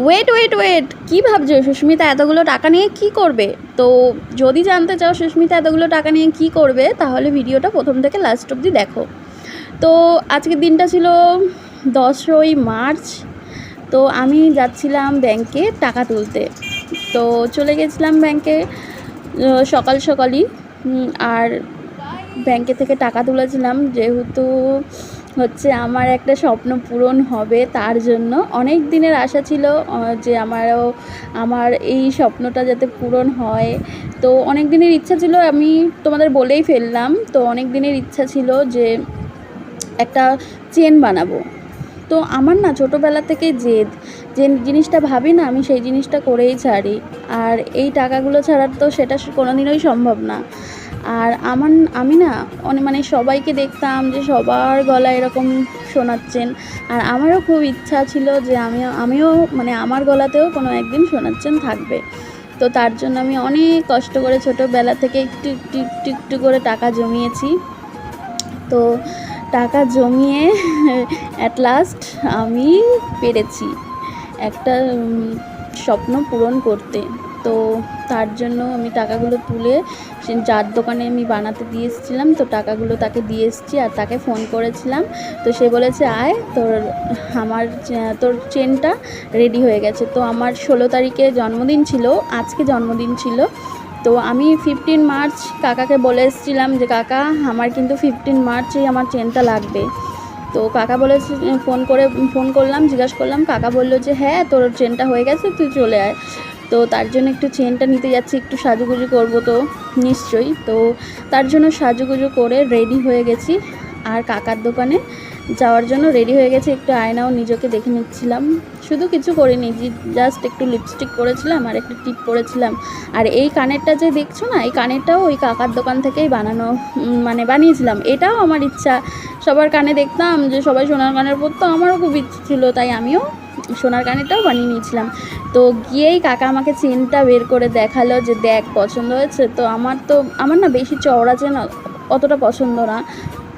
Wait wait wait কী ভাবছ? সুস্মিতা, এতগুলো টাকা নিয়ে কি করবে? তো যদি জানতে চাও সুস্মিতা, এতগুলো টাকা নিয়ে কি করবে, তাহলে ভিডিওটা প্রথম থেকে লাস্ট অবধি দেখো। তো আজকের দিনটা ছিল দশই মার্চ। তো আমি যাচ্ছিলাম ব্যাংকে টাকা তুলতে। তো চলে গেছিলাম ব্যাংকে সকাল সকালই। আর ব্যাংকে থেকে টাকা তুলেছিলাম, যেহেতু হচ্ছে আমার একটা স্বপ্ন পূরণ হবে তার জন্য। অনেক দিনের আশা ছিল যে আমারও, আমার এই স্বপ্নটা যাতে পূরণ হয়। তো অনেক দিনের ইচ্ছা ছিল, আমি তোমাদের বলেই ফেললাম, তো অনেক দিনের ইচ্ছা ছিল যে একটা চেন বানাবো। তো আমার না ছোটোবেলা থেকে জেদ, যে জিনিসটা ভাবি না, আমি সেই জিনিসটা করেই ছাড়ি। আর এই টাকাগুলো ছাড়া তো সেটা কোনোদিনই সম্ভব না। আর আমার আমি না অনেক মানে সবাইকে দেখতাম যে সবার গলা এরকম শোনাচ্ছেন। আর আমারও খুব ইচ্ছা ছিল যে আমি আমিও মানে আমার গলাতেও কোনো একদিন শোনাচ্ছেন থাকবে। তো তার জন্য আমি অনেক কষ্ট করে ছোটোবেলা থেকে একটু একটু একটু একটু করে টাকা জমিয়েছি। তো টাকা জমিয়ে অ্যাট লাস্ট আমি পেরেছি। একটা স্বপ্ন পূরণ করতে। তো তার জন্য আমি টাকাগুলো তুলে সে যার দোকানে আমি বানাতে দিয়ে এসেছিলাম, তো টাকাগুলো তাকে দিয়ে এসেছি আর তাকে ফোন করেছিলাম। তো সে বলেছে, আয়, তোর আমার তোর চেনটা রেডি হয়ে গেছে। তো আমার ষোলো তারিখে জন্মদিন ছিল, আজকে জন্মদিন ছিল। তো আমি ফিফটিন মার্চ কাকাকে বলে এসেছিলাম যে, কাকা, আমার কিন্তু ফিফটিন মার্চেই আমার চেনটা লাগবে। তো কাকা বলেছে ফোন করে ফোন করলাম, জিজ্ঞাসা করলাম। কাকা বলল যে হ্যাঁ তোর চেনটা হয়ে গেছে, তুই চলে আয়। তো তার জন্য একটু চেনটা নিতে যাচ্ছি, একটু সাজুগুজু করব তো, নিশ্চয়ই। তো তার জন্য সাজুগুজু করে রেডি হয়ে গেছি। আর কাকার দোকানে যাওয়ার জন্য রেডি হয়ে গেছে, একটু আয়নাও নিজেকে দেখে নিচ্ছিলাম। শুধু কিছু করিনি জাস্ট একটু লিপস্টিক করেছিলাম আর একটু টিপ করেছিলাম আর এই কানেরটা যে দেখছ না, এই কানেরটাও ওই কাকার দোকান থেকেই বানানো মানে বানিয়েছিলাম। এটাও আমার ইচ্ছা সবার কানে দেখতাম যে সবাই সোনার কানের পরতো, আমারও খুব ইচ্ছে ছিল, তাই আমিও সোনার কানেরটাও বানিয়ে নিয়েছিলাম। তো গিয়েই কাকা আমাকে চেনটা বের করে দেখাল যে দেখ, পছন্দ হয়েছে? তো আমার তো, আমার না বেশি চওড়া চেন অতটা পছন্দ না।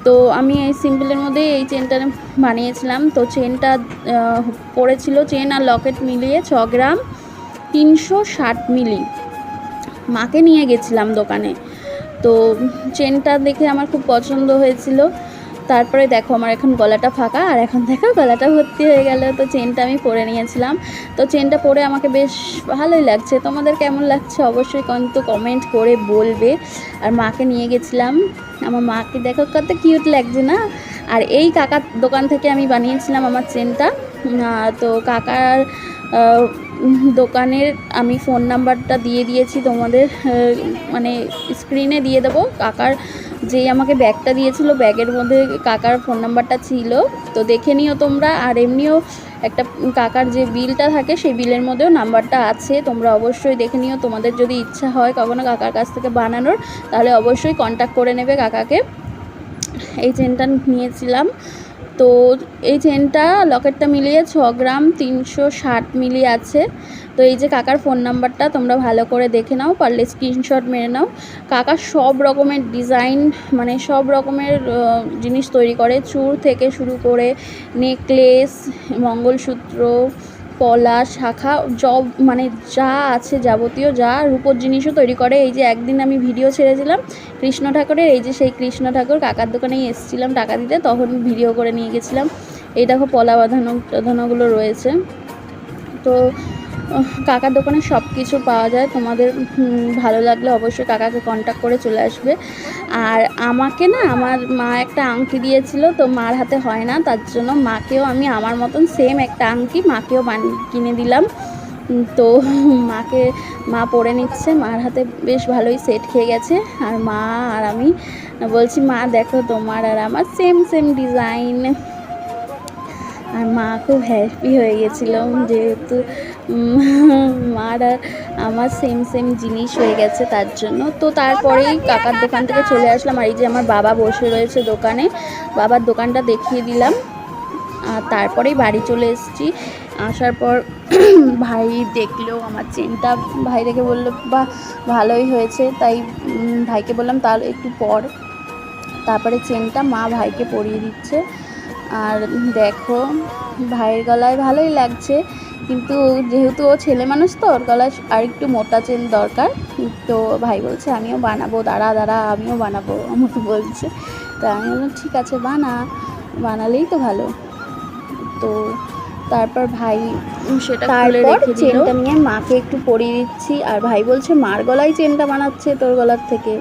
তো আমি এই সিম্পলের মধ্যে এই চেনটা বানিয়েছিলাম। তো চেনটা পড়েছিল চেন আর লকেট মিলিয়ে ছ গ্রাম তিনশো ষাট মিলি। মাকে নিয়ে গেছিলাম দোকানে। তো চেনটা দেখে আমার খুব পছন্দ হয়েছিল। তারপরে দেখো আমার এখন গলাটা ফাঁকা, আর এখন দেখো গলাটা ভর্তি হয়ে গেল। তো চেনটা আমি পরে নিয়েছিলাম। তো চেনটা পরে আমাকে বেশ ভালোই লাগছে। তোমাদের কেমন লাগছে অবশ্যই কিন্তু কমেন্ট করে বলবে। আর মাকে নিয়ে গেছিলাম। আমার মাকে দেখো কত কিউট লাগছে না? আর এই কাকার দোকান থেকে আমি বানিয়েছিলাম আমার চেনটা। তো কাকার দোকানের আমি ফোন নাম্বারটা দিয়ে দিয়েছি তোমাদের মানে স্ক্রিনে দিয়ে দেবো। কাকার যেই আমাকে ব্যাগটা দিয়েছিল, ব্যাগের মধ্যে কাকার ফোন নাম্বারটা ছিল। তো দেখে নিও তোমরা। আর এমনিও একটা কাকার যে বিলটা থাকে, সেই বিলের মধ্যেও নাম্বারটা আছে। তোমরা অবশ্যই দেখে নিও। তোমাদের যদি ইচ্ছা হয় কখনো কাকার কাছ থেকে বানানোর, তাহলে অবশ্যই কন্ট্যাক্ট করে নেবে কাকাকে। এই চেনটা নিয়েছিলাম। তো এই চেনটা লকেটটা মিলিয়ে ছ গ্রাম তিনশো ষাট মিলি আছে। তো এই যে কাকার ফোন নাম্বারটা তোমরা ভালো করে দেখে নাও, পারলে স্ক্রিনশট মেরে নাও। কাকা সব রকমের ডিজাইন মানে সব রকমের জিনিস তৈরি করে। চুর থেকে শুরু করে নেকলেস মঙ্গলসূত্র পলা শাখা, জব মানে যা আছে যাবতীয়, যা রূপোর জিনিসও তৈরি করে। এই যে একদিন আমি ভিডিও ছেড়েছিলাম কৃষ্ণ ঠাকুরের, এই যে সেই কৃষ্ণ ঠাকুর কাকার দোকানেই এসেছিলাম টাকা দিতে, তখন ভিডিও করে নিয়ে গেছিলাম। এই দেখো পলা বাঁধানো বাঁধানোগুলো রয়েছে। তো কাকার দোকানে সব কিছু পাওয়া যায়। তোমাদের ভালো লাগলে অবশ্যই কাকাকে কন্ট্যাক্ট করে চলে আসবে। আর আমাকে না, আমার মা একটা আংটি দিয়েছিল, তো মার হাতে হয় না, তার জন্য মাকেও আমি আমার মতন সেম একটা আংটি মাকেও কিনে দিলাম। তো মাকে, মা পরে নিচ্ছে, মার হাতে বেশ ভালোই সেট খেয়ে গেছে। আর মা আর আমি বলছি, মা, দেখো তোমার আর আমার সেম সেম ডিজাইন আর মা খুব হ্যাপি হয়ে গেছিল, যেহেতু মার আর আমার সেম সেম জিনিস হয়ে গেছে তার জন্য। তো তারপরেই কাকার দোকান থেকে চলে আসলাম। আর এই যে আমার বাবা বসে রয়েছে দোকানে, বাবার দোকানটা দেখিয়ে দিলাম। আর তারপরেই বাড়ি চলে এসেছি। আসার পর ভাই দেখল আমার চেনটা। ভাই দেখে বলল বা ভালোই হয়েছে। তাই ভাইকে বললাম, তাহলে একটু পর। তারপরে চেনটা মা ভাইকে পরিয়ে দিচ্ছে। আর দেখো, ভাইয়ের গলায় ভালোই লাগছে। কিন্তু যেহেতু ও ছেলে মানুষ তো ওর গলায় আর একটু মোটা চেন দরকার। তো ভাই বলছে আমিও বানাবো দাঁড়া দাঁড়া আমিও বানাবো। আমাকে বলছে তা আমি বললাম ঠিক আছে বানা। বানালেই তো ভালো। তো তারপর ভাই সেটা তারপর চেনটা নিয়ে মাকে একটু পরিয়ে দিচ্ছি। আর ভাই বলছে মার গলায় চেনটা বানাচ্ছে তোর গলার থেকে।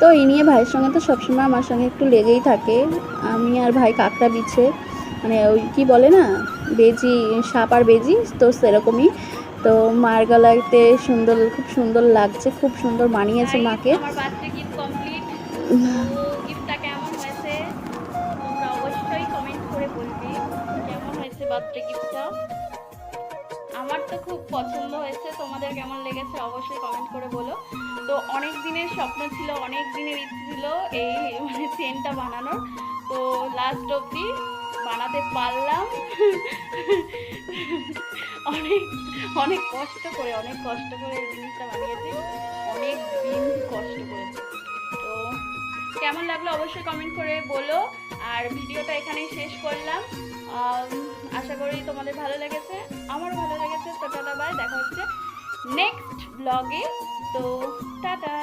তো এই নিয়ে ভাইয়ের সঙ্গে তো সবসময় আমার সঙ্গে একটু লেগেই থাকে। আমি আর ভাই কাঁকড়া বিছে। মানে ওই কি বলে না বেজি সাপ আর বেজি তো সেরকমই। তো মার গলাতে সুন্দর খুব সুন্দর লাগছে খুব সুন্দর মানিয়েছে মাকে। আমার বার্থডে গিফট তো গিফটটা কেমন হয়েছে? তোমরা অবশ্যই কমেন্ট করে বলবে কেমন হয়েছে বার্থডে গিফটটা আমার তো খুব পছন্দ হয়েছে তোমাদের কেমন লেগেছে অবশ্যই কমেন্ট করে বলো। তো অনেক দিনের স্বপ্ন ছিল অনেক দিনের ইচ্ছে ছিল এই মানে চেনটা বানানোর। তো লাস্ট অবধি বানাতে পারলাম। অনেক অনেক কষ্ট করে, অনেক কষ্ট করে এই জিনিসটা বানিয়েছি। অনেক দিন কষ্ট করেছি তো কেমন লাগল অবশ্যই কমেন্ট করে বলো। আর ভিডিওটা এখানেই শেষ করলাম। আশা করি তোমাদের ভালো লেগেছে। আমার ভালো লেগেছে। তো টাটা, বাই। দেখা হচ্ছে নেক্সট ব্লগে তো টাটা।